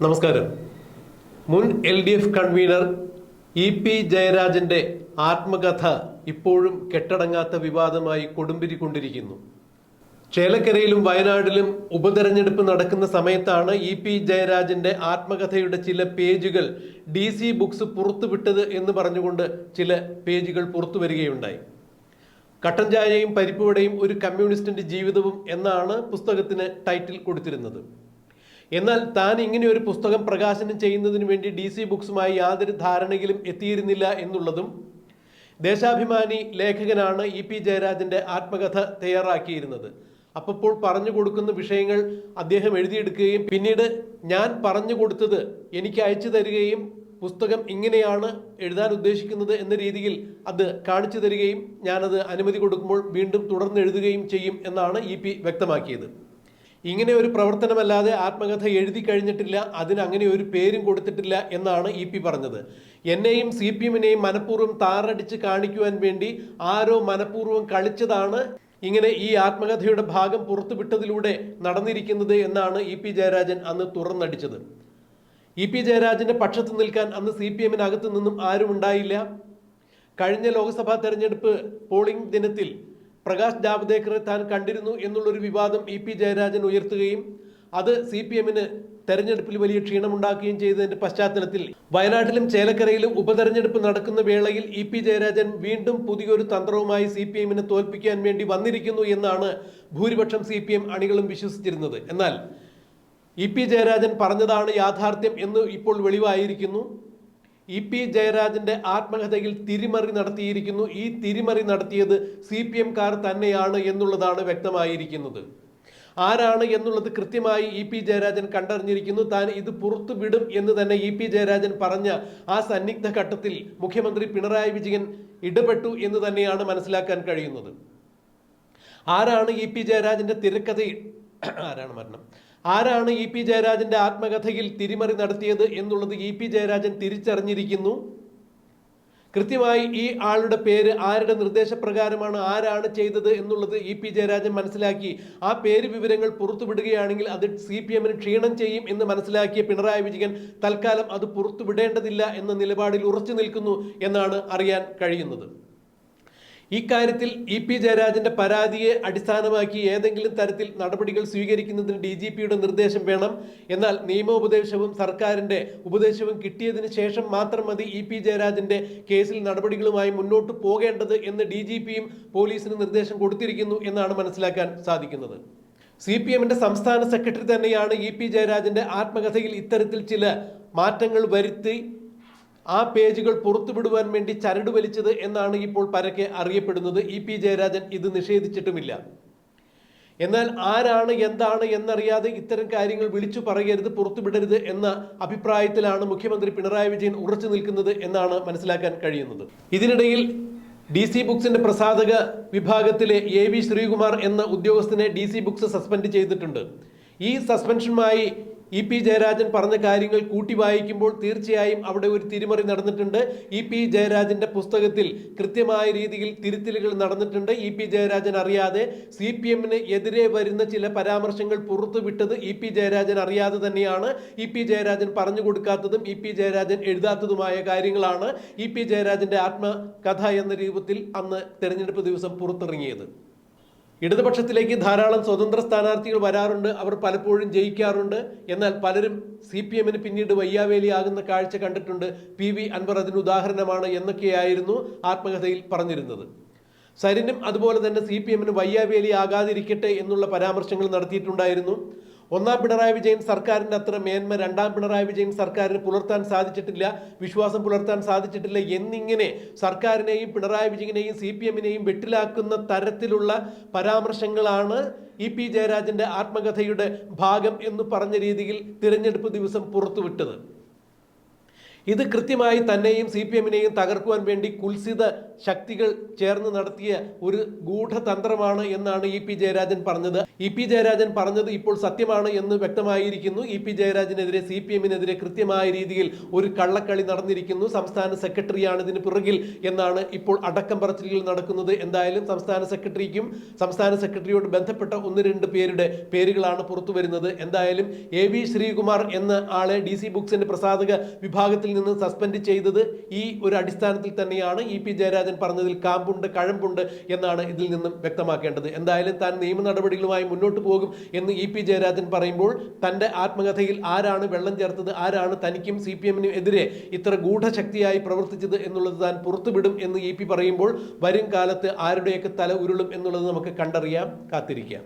നമസ്കാരം. മുൻ L D F convenor E P ജയരാജന്റെ ആത്മകഥ ഇപ്പോഴും കെട്ടടങ്ങാത്ത വിവാദമായി കൊടുമ്പിരി കൊണ്ടിരിക്കുന്നു ചേലക്കരയിലും വയനാടിലും ഉപതെരഞ്ഞെടുപ്പ് നടക്കുന്ന സമയത്താണ് ഇ പി ജയരാജന്റെ ആത്മകഥയുടെ ചില പേജുകൾ ഡി സി ബുക്സ് പുറത്തുവിട്ടത് എന്ന് പറഞ്ഞുകൊണ്ട് ചില പേജുകൾ പുറത്തു വരികയുണ്ടായി കട്ടൻ ചായയും പരിപ്പുവടയും ഒരു കമ്മ്യൂണിസ്റ്റിന്റെ ജീവിതവും എന്നാണ് പുസ്തകത്തിന് ടൈറ്റിൽ കൊടുത്തിരുന്നത്. എന്നാൽ താൻ ഇങ്ങനെ ഒരു പുസ്തകം പ്രകാശനം ചെയ്യുന്നതിന് വേണ്ടി ഡി സി ബുക്സുമായി യാതൊരു ധാരണയിലും എത്തിയിരുന്നില്ല എന്നുള്ളതും ദേശാഭിമാനി ലേഖകനാണ് ഇ പി ജയരാജന്റെ ആത്മകഥ തയ്യാറാക്കിയിരുന്നത്. അപ്പോൾ പറഞ്ഞു കൊടുക്കുന്ന വിഷയങ്ങൾ അദ്ദേഹം എഴുതിയെടുക്കുകയും പിന്നീട് ഞാൻ പറഞ്ഞു കൊടുത്തത് എനിക്ക് അയച്ചു തരികയും പുസ്തകം ഇങ്ങനെയാണ് എഴുതാൻ ഉദ്ദേശിക്കുന്നത് എന്ന രീതിയിൽ അത് കാണിച്ചു തരികയും ഞാനത് അനുമതി കൊടുക്കുമ്പോൾ വീണ്ടും തുടർന്ന് എഴുതുകയും ചെയ്യും എന്നാണ് ഇ വ്യക്തമാക്കിയത്. ഇങ്ങനെ ഒരു പ്രവർത്തനമല്ലാതെ ആത്മകഥ എഴുതി കഴിഞ്ഞിട്ടില്ല അതിന് അങ്ങനെ ഒരു പേരും കൊടുത്തിട്ടില്ല എന്നാണ് ഇ പി പറഞ്ഞത്. എന്നെയും സി പി എമ്മിനെയും മനഃപൂർവം താറടിച്ച് കാണിക്കുവാൻ വേണ്ടി ആരോ മനഃപൂർവം കളിച്ചതാണ് ഇങ്ങനെ ഈ ആത്മകഥയുടെ ഭാഗം പുറത്തുവിട്ടതിലൂടെ നടന്നിരിക്കുന്നത് എന്നാണ് ഇ പി ജയരാജൻ അന്ന് തുറന്നടിച്ചത്. ഇ പി ജയരാജന്റെ പക്ഷത്ത് നിൽക്കാൻ അന്ന് സി പി എമ്മിനകത്ത് നിന്നും ആരും ഉണ്ടായില്ല. കഴിഞ്ഞ ലോക്സഭാ തെരഞ്ഞെടുപ്പ് പോളിംഗ് ദിനത്തിൽ പ്രകാശ് ജാവ്ദേക്കറെ താൻ കണ്ടിരുന്നു എന്നുള്ളൊരു വിവാദം ഇ പി ജയരാജൻ ഉയർത്തുകയും അത് സി പി എമ്മിന് തെരഞ്ഞെടുപ്പിൽ വലിയ ക്ഷീണമുണ്ടാക്കുകയും ചെയ്തതിന്റെ പശ്ചാത്തലത്തിൽ വയനാട്ടിലും ചേലക്കരയിലും ഉപതെരഞ്ഞെടുപ്പ് നടക്കുന്ന വേളയിൽ ഇ പി ജയരാജൻ വീണ്ടും പുതിയൊരു തന്ത്രവുമായി സി പി എമ്മിനെ തോൽപ്പിക്കാൻ വേണ്ടി വന്നിരിക്കുന്നു എന്നാണ് ഭൂരിപക്ഷം സി പി എം അണികളും വിശ്വസിച്ചിരുന്നത്. എന്നാൽ ഇ പി ജയരാജൻ പറഞ്ഞതാണ് യാഥാർത്ഥ്യം എന്ന് ഇപ്പോൾ വെളിവായിരിക്കുന്നു. ഇ പി ജയരാജന്റെ ആത്മഹത്യയിൽ തിരിമറി നടത്തിയിരിക്കുന്നു. ഈ തിരിമറി നടത്തിയത് സി പി എംകാർ തന്നെയാണ് എന്നുള്ളതാണ് വ്യക്തമായിരിക്കുന്നത്. ആരാണ് എന്നുള്ളത് കൃത്യമായി ഇ പി ജയരാജൻ കണ്ടറിഞ്ഞിരിക്കുന്നു. താൻ ഇത് പുറത്തു വിടും എന്ന് തന്നെ ഇ പി ജയരാജൻ പറഞ്ഞ ആ സന്നിഗ്ധ ഘട്ടത്തിൽ മുഖ്യമന്ത്രി പിണറായി വിജയൻ ഇടപെട്ടു എന്ന് തന്നെയാണ് മനസ്സിലാക്കാൻ കഴിയുന്നത്. ആരാണ് ഇ പി ജയരാജന്റെ തിരക്കഥയിൽ ആരാണ് മരണം? ആരാണ് ഇ പി ജയരാജന്റെ ആത്മകഥയിൽ തിരിമറി നടത്തിയത് എന്നുള്ളത് ഇ പി ജയരാജൻ തിരിച്ചറിഞ്ഞിരിക്കുന്നു. കൃത്യമായി ഈ ആളുടെ പേര് ആരുടെ നിർദ്ദേശപ്രകാരമാണ് ആരാണ് ചെയ്തത് എന്നുള്ളത് ഇ പി ജയരാജൻ മനസ്സിലാക്കി. ആ പേര് വിവരങ്ങൾ പുറത്തുവിടുകയാണെങ്കിൽ അത് സി പി എമ്മിന് ക്ഷീണം ചെയ്യും എന്ന് മനസ്സിലാക്കിയ പിണറായി വിജയൻ തൽക്കാലം അത് പുറത്തുവിടേണ്ടതില്ല എന്ന നിലപാടിൽ ഉറച്ചു നിൽക്കുന്നു എന്നാണ് അറിയാൻ കഴിയുന്നത്. ഇക്കാര്യത്തിൽ ഇ പി ജയരാജന്റെ പരാതിയെ അടിസ്ഥാനമാക്കി ഏതെങ്കിലും തരത്തിൽ നടപടികൾ സ്വീകരിക്കുന്നതിന് ഡി ജി പിയുടെ നിർദ്ദേശം വേണം. എന്നാൽ നിയമോപദേശവും സർക്കാരിന്റെ ഉപദേശവും കിട്ടിയതിന് ശേഷം മാത്രം മതി ഇ പി ജയരാജന്റെ കേസിൽ നടപടികളുമായി മുന്നോട്ട് പോകേണ്ടത് എന്ന് ഡി ജി പിയും പോലീസിന് നിർദ്ദേശം കൊടുത്തിരിക്കുന്നു എന്നാണ് മനസ്സിലാക്കാൻ സാധിക്കുന്നത്. സി പി എമ്മിന്റെ സംസ്ഥാന സെക്രട്ടറി തന്നെയാണ് ഇ പി ജയരാജന്റെ ആത്മകഥയിൽ ഇത്തരത്തിൽ ചില മാറ്റങ്ങൾ വരുത്തി ആ പേജുകൾ പുറത്തുവിടുവാൻ വേണ്ടി ചരട് വലിച്ചത് എന്നാണ് ഇപ്പോൾ പരക്കെ അറിയപ്പെടുന്നത്. ഇ പി ജയരാജൻ ഇത് നിഷേധിച്ചിട്ടുമില്ല. എന്നാൽ ആരാണ് എന്താണ് എന്നറിയാതെ ഇത്തരം കാര്യങ്ങൾ വിളിച്ചു പറയരുത് പുറത്തുവിടരുത് എന്ന അഭിപ്രായത്തിലാണ് മുഖ്യമന്ത്രി പിണറായി വിജയൻ ഉറച്ചു നിൽക്കുന്നത് എന്നാണ് മനസ്സിലാക്കാൻ കഴിയുന്നത്. ഇതിനിടയിൽ ഡി സി ബുക്സിന്റെ പ്രസാധക വിഭാഗത്തിലെ എ വി ശ്രീകുമാർ എന്ന ഉദ്യോഗസ്ഥനെ ഡി സി ബുക്സ് സസ്പെൻഡ് ചെയ്തിട്ടുണ്ട്. ഈ സസ്പെൻഷനുമായി ഇ പി ജയരാജൻ പറഞ്ഞ കാര്യങ്ങൾ കൂട്ടി വായിക്കുമ്പോൾ തീർച്ചയായും അവിടെ ഒരു തിരിമറി നടന്നിട്ടുണ്ട്. ഇ പി ജയരാജന്റെ പുസ്തകത്തിൽ കൃത്യമായ രീതിയിൽ തിരുത്തലുകൾ നടന്നിട്ടുണ്ട്. ഇ പി ജയരാജൻ അറിയാതെ സി പി എമ്മിന് എതിരെ വരുന്ന ചില പരാമർശങ്ങൾ പുറത്തുവിട്ടത് ഇ പി ജയരാജൻ അറിയാതെ തന്നെയാണ്. ഇ പി ജയരാജൻ പറഞ്ഞു കൊടുക്കാത്തതും ഇ പി ജയരാജൻ എഴുതാത്തതുമായ കാര്യങ്ങളാണ് ഇ പി ജയരാജന്റെ ആത്മകഥ എന്ന രൂപത്തിൽ അന്ന് തെരഞ്ഞെടുപ്പ് ദിവസം പുറത്തിറങ്ങിയത്. ഇടതുപക്ഷത്തിലേക്ക് ധാരാളം സ്വതന്ത്ര സ്ഥാനാർത്ഥികൾ വരാറുണ്ട്. അവർ പലപ്പോഴും ജയിക്കാറുണ്ട്. എന്നാൽ പലരും സി പി എമ്മിന് പിന്നീട് വയ്യാവേലിയാകുന്ന കാഴ്ച കണ്ടിട്ടുണ്ട്. പി വി അൻവർ അതിന് ഉദാഹരണമാണ് എന്നൊക്കെയായിരുന്നു ആത്മകഥയിൽ പറഞ്ഞിരുന്നത്. സരിനും അതുപോലെ തന്നെ സി പി എമ്മിന് വയ്യാവേലി ആകാതിരിക്കട്ടെ എന്നുള്ള പരാമർശങ്ങൾ നടത്തിയിട്ടുണ്ടായിരുന്നു. ഒന്നാം പിണറായി വിജയൻ സർക്കാരിന്റെ അത്ര മേന്മ രണ്ടാം പിണറായി വിജയൻ സർക്കാരിന് പുലർത്താൻ സാധിച്ചിട്ടില്ല വിശ്വാസം പുലർത്താൻ സാധിച്ചിട്ടില്ല എന്നിങ്ങനെ സർക്കാരിനെയും പിണറായി വിജയനെയും സി പി എമ്മിനെയും വെട്ടിലാക്കുന്ന തരത്തിലുള്ള പരാമർശങ്ങളാണ് ഇ പി ജയരാജന്റെ ആത്മകഥയുടെ ഭാഗം എന്ന് പറഞ്ഞ രീതിയിൽ തിരഞ്ഞെടുപ്പ് ദിവസം പുറത്തുവിട്ടത്. ഇത് കൃത്യമായി തന്നെയും സി പി എമ്മിനെയും തകർക്കുവാൻ വേണ്ടി കുൽസിത ശക്തികൾ ചേർന്ന് നടത്തിയ ഒരു ഗൂഢതന്ത്രമാണ് എന്നാണ് ഇ പി ജയരാജൻ പറഞ്ഞത്. ഇ പി ജയരാജൻ പറഞ്ഞത് ഇപ്പോൾ സത്യമാണ് എന്ന് വ്യക്തമായിരിക്കുന്നു. ഇ പി ജയരാജനെതിരെ സി പി എമ്മിനെതിരെ കൃത്യമായ രീതിയിൽ ഒരു കള്ളക്കളി നടന്നിരിക്കുന്നു. സംസ്ഥാന സെക്രട്ടറിയാണ് ഇതിന് പിറകിൽ എന്നാണ് ഇപ്പോൾ അടക്കം പറച്ചിലുകൾ നടക്കുന്നത്. എന്തായാലും സംസ്ഥാന സെക്രട്ടറിക്കും സംസ്ഥാന സെക്രട്ടറിയോട് ബന്ധപ്പെട്ട ഒന്ന് രണ്ട് പേരുടെ പേരുകളാണ് പുറത്തു വരുന്നത് എന്തായാലും എ വി ശ്രീകുമാർ എന്ന ആളെ ഡി സി ബുക്സിന്റെ പ്രസാധക വിഭാഗത്തിൽ നിന്ന് സസ്പെൻഡ് ചെയ്തത് ഈ ഒരു അടിസ്ഥാനത്തിൽ തന്നെയാണ് ഇ പി ജയരാജൻ പറഞ്ഞതിൽ കാമ്പുണ്ട് കഴമ്പുണ്ട് എന്നാണ് ഇതിൽ നിന്നും വ്യക്തമാക്കേണ്ടത്. എന്തായാലും താൻ നിയമ നടപടികളുമായി മുന്നോട്ട് പോകും എന്ന് ഇ പി ജയരാജൻ പറയുമ്പോൾ തന്റെ ആത്മകഥയിൽ ആരാണ് വെള്ളം ചേർത്തത് ആരാണ് തനിക്കും സി പി എമ്മിനും എതിരെ ഇത്ര ഗൂഢശക്തിയായി പ്രവർത്തിച്ചത് എന്നുള്ളത് താൻ പുറത്തുവിടും എന്ന് ഇ പി പറയുമ്പോൾ വരും കാലത്ത് ആരുടെയൊക്കെ തല ഉരുളും എന്നുള്ളത് നമുക്ക് കണ്ടറിയാം കാത്തിരിക്കാം.